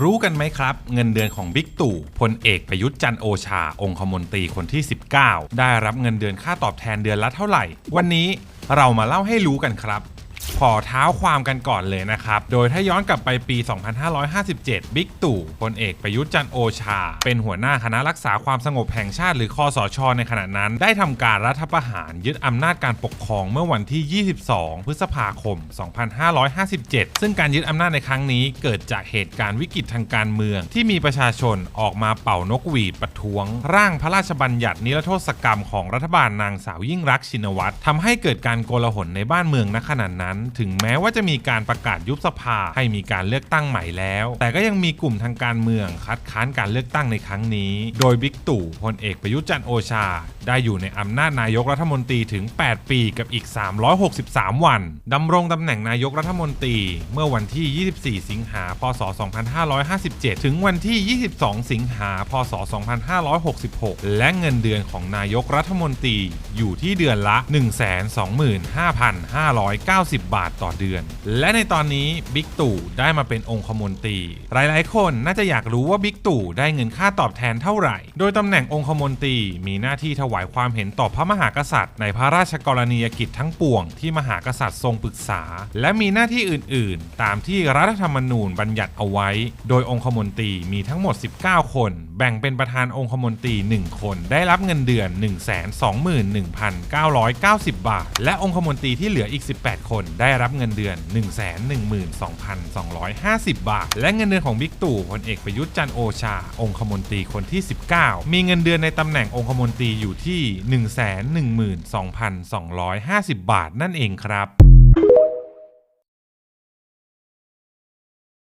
รู้กันไหมครับ เงินเดือนของบิ๊กตู่พลเอกประยุทธ์จันทร์โอชา องคมนตรีคนที่ 19 ได้รับเงินเดือนค่าตอบแทนเดือนละเท่าไหร่ วันนี้เรามาเล่าให้รู้กันครับ ขอเท้าความกันก่อนเลยนะครับ โดยถ้าย้อนกลับไปปี 2557 บิ๊กตู่พลเอกประยุทธ์จันโอชา เป็นหัวหน้าคณะรักษาความสงบแห่งชาติหรือคอสช ในขณะนั้น ได้ทำการรัฐประหารยึดอำนาจการปกครองเมื่อวันที่ 22 พฤษภาคม 2557 ซึ่งการยึดอำนาจในครั้งนี้เกิดจากเหตุการณ์วิกฤตทางการเมือง ที่มีประชาชนออกมาเป่านกหวีดประท้วง ร่างพระราชบัญญัตินิรโทษกรรมของรัฐบาลนางสาวยิ่งรักชินวัตรทำให้เกิดการโกลาหลในบ้านเมืองณขณะนั้นถึงแม้ว่าจะมีการประกาศยุบสภาให้มีการเลือกตั้งใหม่แล้ว แต่ก็ยังมีกลุ่มทางการเมืองคัดค้านการเลือกตั้งในครั้งนี้ โดยบิ๊กตู่พลเอกประยุทธ์จันโอชา ได้อยู่ในอำนาจนายกรัฐมนตรีถึง 8 ปีกับอีก 363 วันดำรงตำแหน่งนายกรัฐมนตรี เมื่อวันที่ 24 สิงหา พศ 2557 ถึงวันที่ 22 สิงหา พศ 2566 และเงินเดือนของนายกรัฐมนตรีอยู่ที่เดือนละ 125,590บาทต่อเดือน และในตอนนี้บิ๊กตู่ได้มาเป็นองคมนตรี หลายๆ คนน่าจะอยากรู้ว่าบิ๊กตู่ได้เงินค่าตอบแทนเท่าไหร่ โดยตำแหน่งองคมนตรีมีหน้าที่ถวายความเห็นต่อพระมหากษัตริย์ ในพระราชกรณียกิจทั้งปวงที่มหากษัตริย์ทรงปรึกษา และมีหน้าที่อื่น ๆ ตามที่รัฐธรรมนูญบัญญัติเอาไว้ โดยองคมนตรีมีทั้งหมด 19 คน บ่งเป็นประธานองคมนตรี 1 คน ได้รับเงินเดือน 121,990 บาท และองคมนตรีที่เหลืออีก 18 คน ได้รับเงินเดือน 112,250 บาท และเงินเดือนของบิ๊กตู่พลเอกประยุทธ์จันโอชา องคมนตรีคนที่ 19 มีเงินเดือนในตำแหน่งองคมนตรีอยู่ที่ 112,250 บาทนั่นเองครับ